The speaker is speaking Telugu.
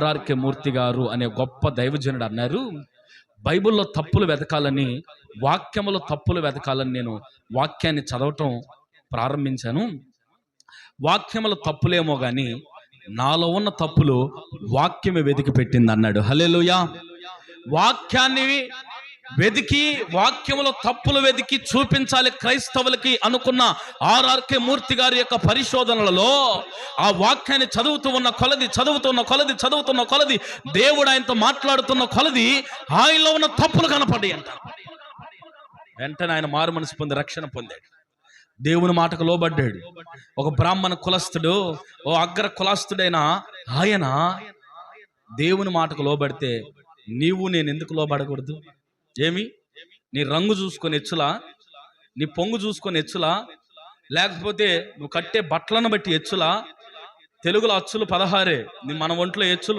ఆర్కే మూర్తి గారు అనే గొప్ప దైవజనుడు అన్నారు. బైబిల్లో తప్పులు వెతకాలని వాక్యములో తప్పులు వెతకాలని నేను వాక్యాన్ని చదవటం ప్రారంభించాను. వాక్యముల తప్పులేమో కానీ నాలో ఉన్న తప్పులు వాక్యమే వెతికి పెట్టింది అన్నాడు హల్లెలూయా! వాక్యాన్ని వెతికి వాక్యములో తప్పులు వెతికి చూపించాలి క్రైస్తవులకి అనుకున్న ఆర్ఆర్కే మూర్తి గారి యొక్క పరిశోధనలలో ఆ వాక్యాన్ని చదువుతూ ఉన్న కొలది చదువుతున్న కొలది చదువుతున్న కొలది దేవుడు ఆయనతో మాట్లాడుతున్న కొలది ఆయనలో ఉన్న తప్పులు కనపడి అంట. వెంటనే ఆయన మారు మనసు పొంది రక్షణ పొందాడు. దేవుని మాటకు లోబడ్డాడు. ఒక బ్రాహ్మణ కులస్తుడు ఓ అగ్ర కులస్తుడైన ఆయన దేవుని మాటకు లోబడితే నీవు నేను ఎందుకు లోబడకూడదు? ఏమి? నీ రంగు చూసుకొని ఎచ్చులా నీ పొంగు చూసుకొని ఎచ్చులా లేకపోతే నువ్వు కట్టే బట్టలను బట్టి ఎచ్చులా? తెలుగులో అచ్చులు పదహారే. నీ మన ఒంట్లో ఎచ్చులు